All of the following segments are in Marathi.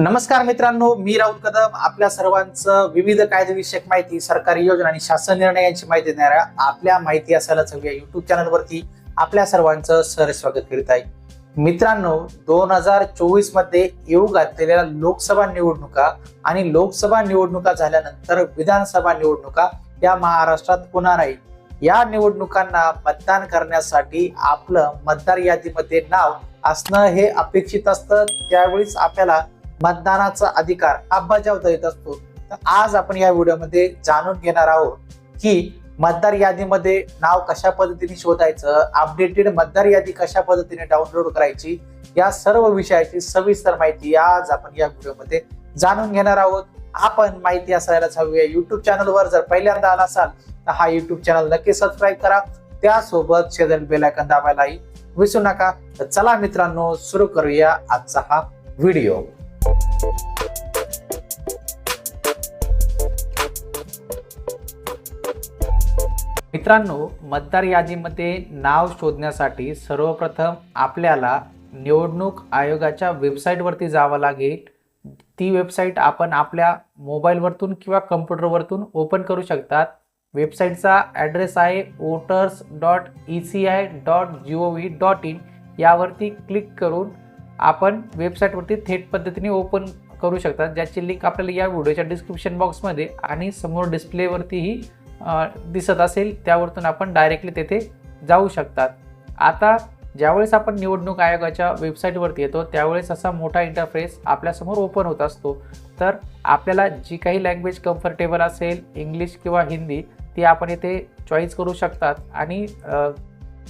नमस्कार मित्रांनो मी राहुल कदम. आपल्या सर्वांचं विविध कायदेविषयक माहिती सरकारी योजना आणि शासन निर्णयांची माहिती देणाऱ्या आपल्या माहिती असायलाच हवी या युट्यूब चॅनलवरती आपल्या सर्वांचं सर स्वागत करीत आहे. मित्रांनो दोन हजार चोवीसमध्ये येऊ घातलेल्या लोकसभा निवडणुका आणि लोकसभा निवडणुका झाल्यानंतर विधानसभा निवडणुका या महाराष्ट्रात होणार आहे या निवडणुकांना मतदान करण्यासाठी आपलं मतदार यादीमध्ये नाव असणं हे अपेक्षित असतं. त्यावेळीच आपल्याला मतदानाचा अधिकार हा बजावता येत असतो. तर आज आपण या व्हिडिओमध्ये जाणून घेणार आहोत की मतदार यादीमध्ये नाव कशा पद्धतीने शोधायचं अपडेटेड मतदार यादी कशा पद्धतीने डाउनलोड करायची या सर्व विषयाची सविस्तर माहिती आज आपण या व्हिडिओमध्ये जाणून घेणार आहोत. आपण माहिती असायलाच हवी आहे. युट्यूब चॅनलवर जर पहिल्यांदा आला असाल तर हा युट्यूब चॅनल नक्की सबस्क्राईब करा. त्यासोबत शेजारी बेलायकन दाबायलाही विसरू नका. तर चला मित्रांनो सुरू करूया आजचा हा व्हिडिओ. मित्रांनो मतदार यादीमध्ये नाव शोधण्यासाठी सर्वप्रथम आपल्याला निवडणूक आयोगाच्या वेबसाईटवरती जावं लागेल. ती वेबसाईट आपण आपल्या मोबाईलवरतून किंवा कम्प्युटरवरतून ओपन करू शकतात. वेबसाईटचा ॲड्रेस आहे voters dot E C I dot G O V dot in यावरती क्लिक करून आपण वेबसाईटवरती थेट पद्धतीने ओपन करू शकतात ज्याची लिंक आपल्याला या व्हिडिओच्या डिस्क्रिप्शन बॉक्समध्ये आणि समोर डिस्प्लेवरतीही दिसत असेल त्यावरतून आपण डायरेक्टली तेथे जाऊ शकतात आता ज्यावेळेस आपण निवडणूक आयोगाच्या वेबसाईटवरती येतो त्यावेळेस असा मोठा इंटरफेस आपल्यासमोर ओपन होत असतो. तर आपल्याला जी काही लँग्वेज कम्फर्टेबल असेल इंग्लिश किंवा हिंदी ती आपण इथे चॉईस करू शकतात. आणि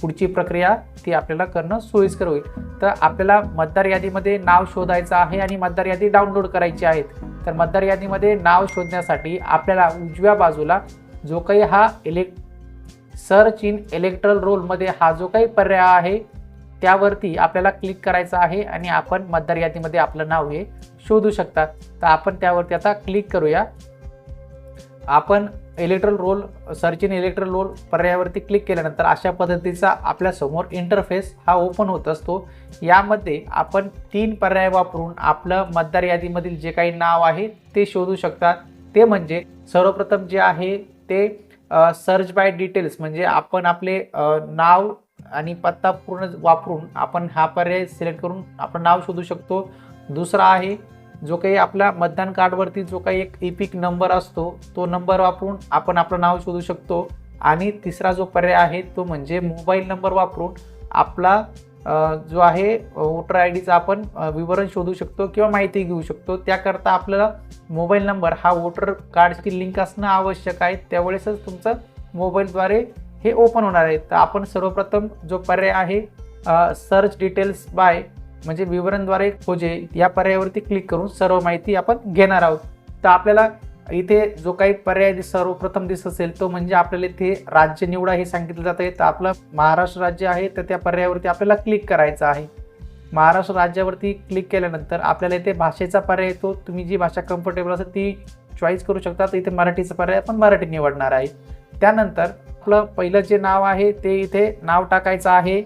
पुढची प्रक्रिया ती आपल्याला करणं सोयीस्कर होईल. तर आपल्याला मतदार यादीमध्ये नाव शोधायचं आहे आणि मतदार यादी डाउनलोड करायची आहेत. तर मतदार यादीमध्ये नाव शोधण्यासाठी आपल्याला उजव्या बाजूला जो काही हा इलेक् सर्च इन इलेक्ट्रल रोलमध्ये हा जो काही पर्याय आहे त्यावरती आपल्याला क्लिक करायचं आहे आणि आपण मतदार यादीमध्ये आपलं नाव हे शोधू शकतात तर आपण त्यावरती आता क्लिक करूया. आपण electoral roll search in electoral roll पर्यायावरती click केल्यानंतर अशा पद्धतीचा आपल्यासमोर इंटरफेस हा ओपन होत असतो. यामध्ये आपण तीन पर्याय वापरून आपलं मतदार यादीमधील जे काही नाव आहे ते शोधू शकतात. ते म्हणजे सर्वप्रथम जे आहे ते सर्च बाय डिटेल्स म्हणजे आपण आपले नाव आणि पत्ता पूर्ण वापरून आपण हा पर्याय सिलेक्ट करून आपण नाव शोधू शकतो. दुसरा आहे जो काही आपल्या मतदान कार्डवरती जो काही एक इपिक नंबर असतो तो नंबर वापरून आपण आपलं नाव शोधू शकतो. आणि तिसरा जो पर्याय आहे तो म्हणजे मोबाईल नंबर वापरून आपला जो आहे वोटर आय डीचा आपण विवरण शोधू शकतो किंवा माहिती घेऊ शकतो. त्याकरता आपल्याला मोबाईल नंबर हा वोटर कार्डची लिंक असणं आवश्यक आहे. त्यावेळेसच तुमचं मोबाईलद्वारे हे ओपन होणार आहे. तर आपण सर्वप्रथम जो पर्याय आहे सर्च डिटेल्स बाय म्हणजे विवरणद्वारे खोजे या पर्यायावरती क्लिक करून सर्व माहिती आपण घेणार आहोत. तर आपल्याला इथे जो काही पर्याय दिस सर्वप्रथम दिसत असेल तो म्हणजे आपल्याला इथे राज्य निवडा हे सांगितलं जातं तर आपलं महाराष्ट्र राज्य आहे तर त्या पर्यायावरती आपल्याला क्लिक करायचं आहे. महाराष्ट्र राज्यावरती क्लिक केल्यानंतर आपल्याला इथे भाषेचा पर्याय येतो. तुम्ही जी भाषा कम्फर्टेबल असेल ती चॉईस करू शकता. तर इथे मराठीचा पर्याय आपण मराठी निवडणार आहे. त्यानंतर आपलं पहिलं जे नाव आहे ते इथे नाव टाकायचं आहे.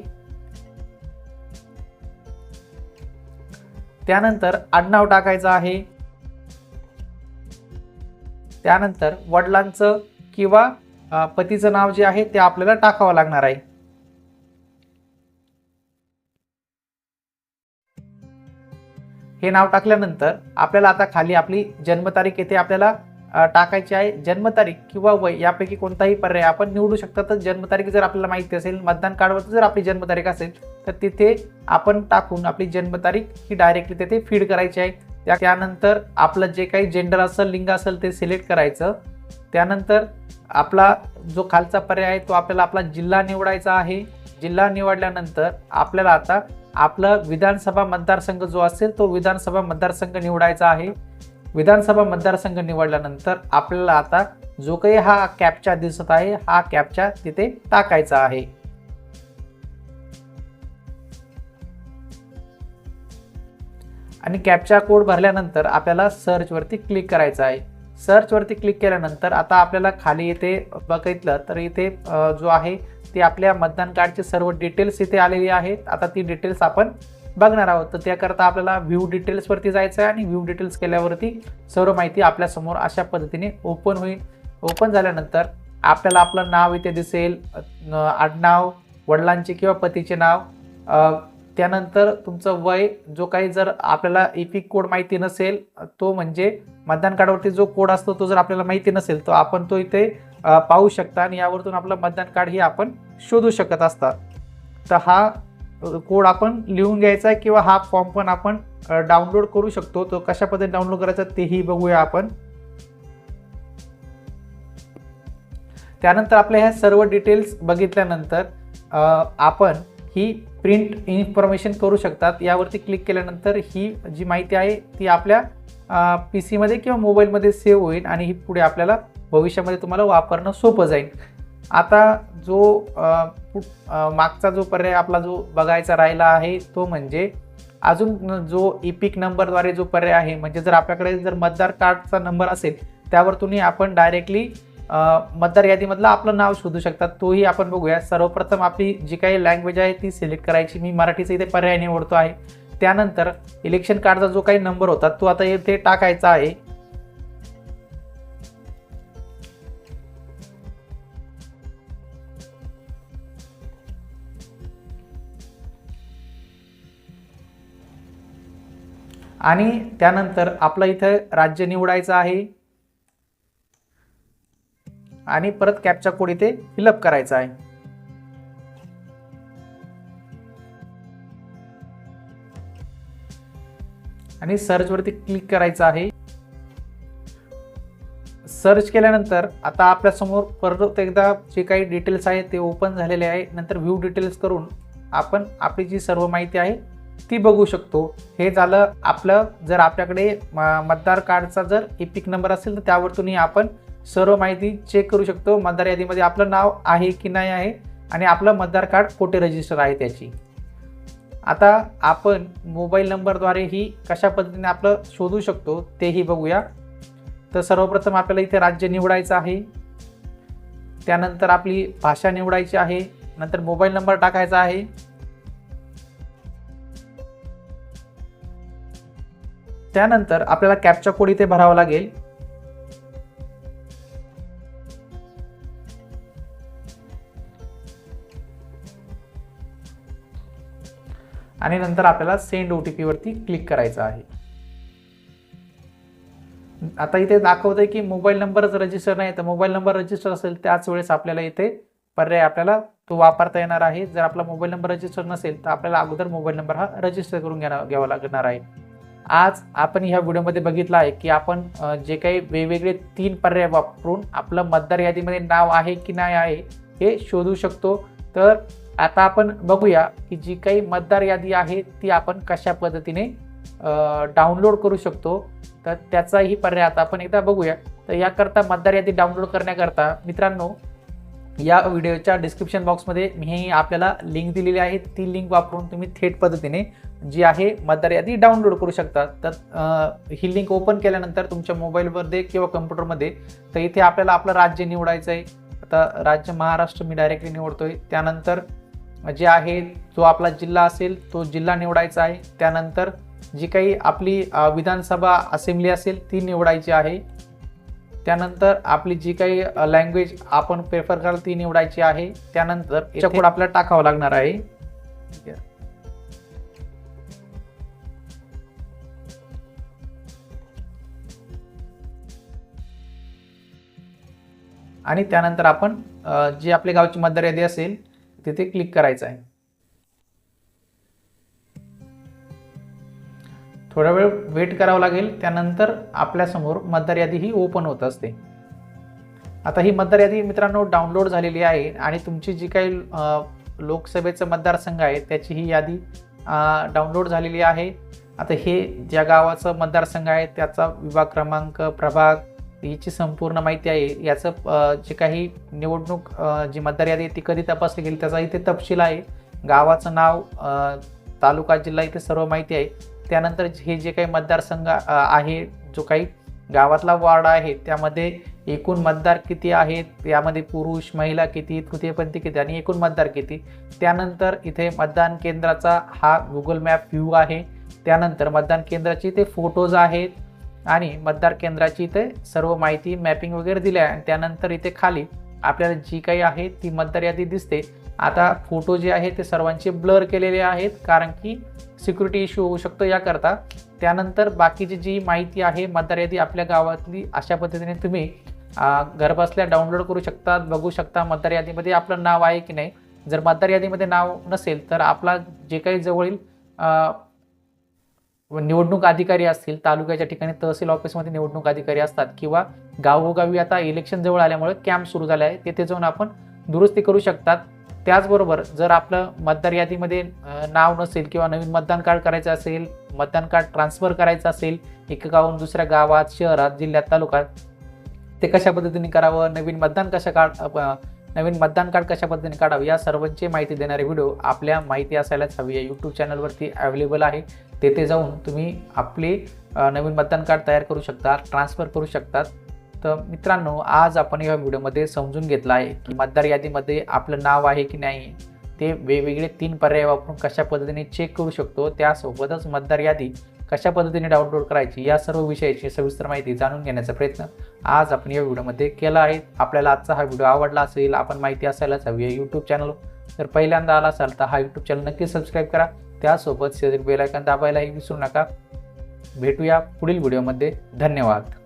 त्यानंतर आडनाव टाकायचं आहे. त्यानंतर वडिलांचं किंवा पतीचं नाव जे आहे ते आपल्याला टाकावं लागणार आहे. हे नाव टाकल्यानंतर आपल्याला आता खाली आपली जन्मतारीख येथे आपल्याला. टाकायची आहे. जन्मतारीख किंवा वय यापैकी कोणताही पर्याय आपण निवडू शकता. तर जन्मतारीख जर आपल्याला माहिती असेल मतदान कार्डवरती जर आपली जन्मतारीख असेल तर तिथे आपण टाकून आपली जन्मतारीख ही डायरेक्टली तिथे फीड करायची आहे. त्या त्यानंतर आपलं जे काही जेंडर असेल लिंग असेल ते सिलेक्ट करायचं. त्यानंतर आपला जो खालचा पर्याय आहे तो आपल्याला आपला जिल्हा निवडायचा आहे. जिल्हा निवडल्यानंतर आपल्याला आता आपलं विधानसभा मतदारसंघ जो असेल तो विधानसभा मतदारसंघ निवडायचा आहे. विधानसभा मतदारसंघ निवडल्यानंतर आपल्याला आता जो काही हा कॅपचा दिसत आहे हा कॅपचा तिथे टाकायचा आहे. आणि कॅपचा कोड भरल्यानंतर आपल्याला सर्चवरती क्लिक करायचं आहे. सर्चवरती क्लिक केल्यानंतर आता आपल्याला खाली इथे बघितलं तर इथे जो आहे ती आपल्या मतदान कार्डचे सर्व डिटेल्स इथे आलेली आहेत. आता ती डिटेल्स आपण बघणार आहोत. तर त्याकरता आपल्याला व्ह्यू डिटेल्सवरती जायचं आहे आणि व्ह्यू डिटेल्स केल्यावरती सर्व माहिती आपल्यासमोर अशा पद्धतीने ओपन होईल. ओपन झाल्यानंतर आपल्याला आपलं नाव इथे दिसेल आडनाव वडिलांचे किंवा पतीचे नाव त्यानंतर तुमचं वय जो काही जर आपल्याला इपिक कोड माहिती नसेल तो म्हणजे मतदान कार्डवरती जो कोड असतो तो जर आपल्याला माहिती नसेल तर आपण तो इथे पाहू शकता आणि यावरतून आपलं मतदान कार्ड हे आपण शोधू शकत असतात तर हा कोड आपण लिहून घ्यायचा आहे किंवा हा फॉर्म पण आपण डाउनलोड करू शकतो. तो कशा पद्धतीने डाउनलोड करायचा तेही बघूया आपण. त्यानंतर आपल्या ह्या सर्व डिटेल्स बघितल्यानंतर आपण ही प्रिंट इन्फॉर्मेशन करू शकतात. यावरती क्लिक केल्यानंतर ही जी माहिती आहे ती आपल्या पी सीमध्ये किंवा मोबाईलमध्ये सेव्ह होईल आणि ही पुढे आपल्याला भविष्यामध्ये तुम्हाला वापरणं सोपं जाईल. आता जो मागचा जो पर्याय आपला जो बघायचा राहिला आहे तो म्हणजे अजून जो इपिक नंबरद्वारे जो पर्याय आहे म्हणजे जर आपल्याकडे जर मतदार कार्डचा नंबर असेल त्यावर तुम्ही आपण डायरेक्टली मतदार यादीमधलं आपलं नाव शोधू शकतात. तोही आपण बघूया. सर्वप्रथम आपली जी काही लँग्वेज आहे ती सिलेक्ट करायची. मी मराठीचा इथे पर्याय निवडतो आहे. त्यानंतर इलेक्शन कार्डचा जो काही नंबर होता तो आता इथे टाकायचा आहे. आणि त्यानंतर आपलं इथं राज्य निवडायचं आहे. आणि परत कॅपचा कोड इथे फिलअप करायचा आहे. आणि सर्च वरती क्लिक करायचं आहे. सर्च केल्यानंतर आता आपल्यासमोर परत एकदा जे काही डिटेल्स आहेत ते ओपन झालेले आहे. नंतर व्ह्यू डिटेल्स करून आपण आपली जी सर्व माहिती आहे ती बघू शकतो. हे झालं आपलं जर आपल्याकडे म- मतदार कार्डचा जर इपिक नंबर असेल तर त्यावरतूनही आपण सर्व माहिती चेक करू शकतो. मतदार यादीमध्ये आपलं नाव आहे की नाही आहे आणि आपलं मतदार कार्ड कुठे रजिस्टर आहे त्याची. आता आपण मोबाईल नंबरद्वारे ही कशा पद्धतीने आपलं शोधू शकतो तेही बघूया. तर सर्वप्रथम आपल्याला इथे राज्य निवडायचं आहे. त्यानंतर आपली भाषा निवडायची आहे. नंतर मोबाईल नंबर टाकायचा आहे. त्यानंतर आपल्याला कॅपचा कोड इथे भरावा लागेल. आणि नंतर आपल्याला सेंड ओ टी पीवरती क्लिक करायचं आहे. आता इथे दाखवतंय की मोबाईल नंबरच रजिस्टर नाही तर मोबाईल नंबर रजिस्टर असेल त्याच वेळेस आपल्याला इथे पर्याय आपल्याला तो वापरता येणार आहे. जर आपला मोबाईल नंबर रजिस्टर नसेल तर आपल्याला अगोदर मोबाईल नंबर हा रजिस्टर करून घ्या घ्यावा लागणार आहे. आज आपण ह्या व्हिडिओमध्ये बघितलं आहे की आपण जे काही वेगवेगळे तीन पर्याय वापरून आपलं मतदार यादीमध्ये नाव आहे की नाही आहे हे शोधू शकतो. तर आता आपण बघूया की जी काही मतदार यादी आहे ती आपण कशा पद्धतीने डाउनलोड करू शकतो. तर त्याचाही पर्याय आता आपण एकदा बघूया. तर याकरता मतदार यादी डाउनलोड करण्याकरता मित्रांनो या व्हिडिओच्या डिस्क्रिप्शन बॉक्समध्ये मी आपल्याला लिंक दिलेली आहे. ती लिंक वापरून तुम्ही थेट पद्धतीने जी आहे मतदार यादी डाउनलोड करू शकता तर ही लिंक ओपन केल्यानंतर तुमच्या मोबाईलमध्ये किंवा कम्प्युटरमध्ये तर इथे आपल्याला आपलं राज्य निवडायचं आहे आता राज्य महाराष्ट्र मी डायरेक्टली निवडतोय. त्यानंतर जे आहे जो आपला जिल्हा असेल तो जिल्हा निवडायचा आहे. त्यानंतर जी काही आपली विधानसभा असेंब्ली असेल ती निवडायची आहे. त्यानंतर आपली जी काही लँग्वेज आपण प्रेफर कराल ती निवडायची आहे. त्यानंतर याच्या कोड आपल्याला टाकावं लागणार आहे. आणि त्यानंतर आपण जी आपल्या गावची मतदार यादी असेल तिथे क्लिक करायचं आहे. थोडा वेळ वेट करावा लागेल. त्यानंतर आपल्यासमोर मतदार यादी ही ओपन होत असते. आता ही मतदार यादी मित्रांनो डाउनलोड झालेली आहे आणि तुमची जी काही लोकसभेचं मतदारसंघ आहे त्याची ही यादी डाउनलोड झालेली आहे. आता हे ज्या गावाचं मतदारसंघ आहे त्याचा विभाग क्रमांक प्रभाग याची संपूर्ण माहिती आहे. याचं जे काही निवडणूक जी मतदार यादी आहे ती कधी तपासली गेली त्याचा इथे तपशील आहे. गावाचं नाव तालुका जिल्हा इथे सर्व माहिती आहे. त्यानंतर हे जे काही मतदारसंघ आहे जो काही गावातला वार्ड आहे त्यामध्ये एकूण मतदार किती आहेत यामध्ये पुरुष महिला किती तृतीयपंथी किती आणि एकूण मतदार किती? त्यानंतर इथे मतदान केंद्राचा हा गुगल मॅप व्ह्यू आहे. त्यानंतर मतदान केंद्राचे इथे फोटोज आहेत. आणि मतदार केंद्राची इथे सर्व माहिती मॅपिंग वगैरे दिली आहे. आणि त्यानंतर इथे खाली आपल्याला जी काही आहे ती मतदार यादी दिसते. आता फोटो जे आहे ते सर्वांचे ब्लर केलेले आहेत कारण की सिक्युरिटी इश्यू होऊ शकतो याकरता. त्यानंतर बाकीची जी माहिती आहे मतदार यादी आपल्या गावातली अशा पद्धतीने तुम्ही घरबसल्या डाउनलोड करू शकता बघू शकता मतदार यादीमध्ये आपलं नाव आहे की नाही. जर मतदार यादीमध्ये नाव नसेल तर आपला जे काही जवळील व निवडणूक अधिकारी असतील तालुक्याच्या ठिकाणी तहसील ऑफिसमध्ये निवडणूक अधिकारी असतात किंवा गावोगावी आता इलेक्शन जवळ आल्यामुळे कॅम्प सुरू झाले आहे तेथे जाऊन आपण दुरुस्ती करू शकतात. त्याचबरोबर जर आपलं मतदार यादीमध्ये नाव नसेल किंवा नवीन मतदान कार्ड करायचं असेल मतदान कार्ड ट्रान्सफर करायचं असेल एका गावाहून दुसऱ्या गावात शहरात जिल्ह्यात तालुक्यात ते कशा पद्धतीने करावं नवीन मतदान कशा काढ नवीन मतदान कार्ड कशा पद्धतीने काढावं या सर्वांची माहिती देणारे व्हिडिओ आपल्या माहिती असायलाच हवी. या यूट्यूब चॅनलवरती अवेलेबल आहे. तेथे जाऊन तुम्ही आपले नवीन मतदान कार्ड तयार करू शकता ट्रान्सफर करू शकतात तर मित्रांनो आज आपण या व्हिडिओमध्ये समजून घेतलं आहे की मतदार यादीमध्ये आपलं नाव आहे की नाही ते वेगवेगळे तीन पर्याय वापरून कशा पद्धतीने चेक करू शकतो त्यासोबतच मतदार यादी कशा पद्धतीने डाउनलोड करायची या सर्व विषयाची सविस्तर माहिती जाणून घेण्याचा प्रयत्न आज आपण या व्हिडिओमध्ये केला आहे. आपल्याला आजचा हा व्हिडिओ आवडला असेल आपण माहिती असायलाच हवी आहे यूट्यूब चॅनल तर पहिल्यांदा आला असाल तर हा यूट्यूब चॅनल नक्की सबस्क्राईब करा. त्यासोबत शेजारी बेलायकन दाबायलाही विसरू नका. भेटूया पुढील व्हिडिओमध्ये धन्यवाद.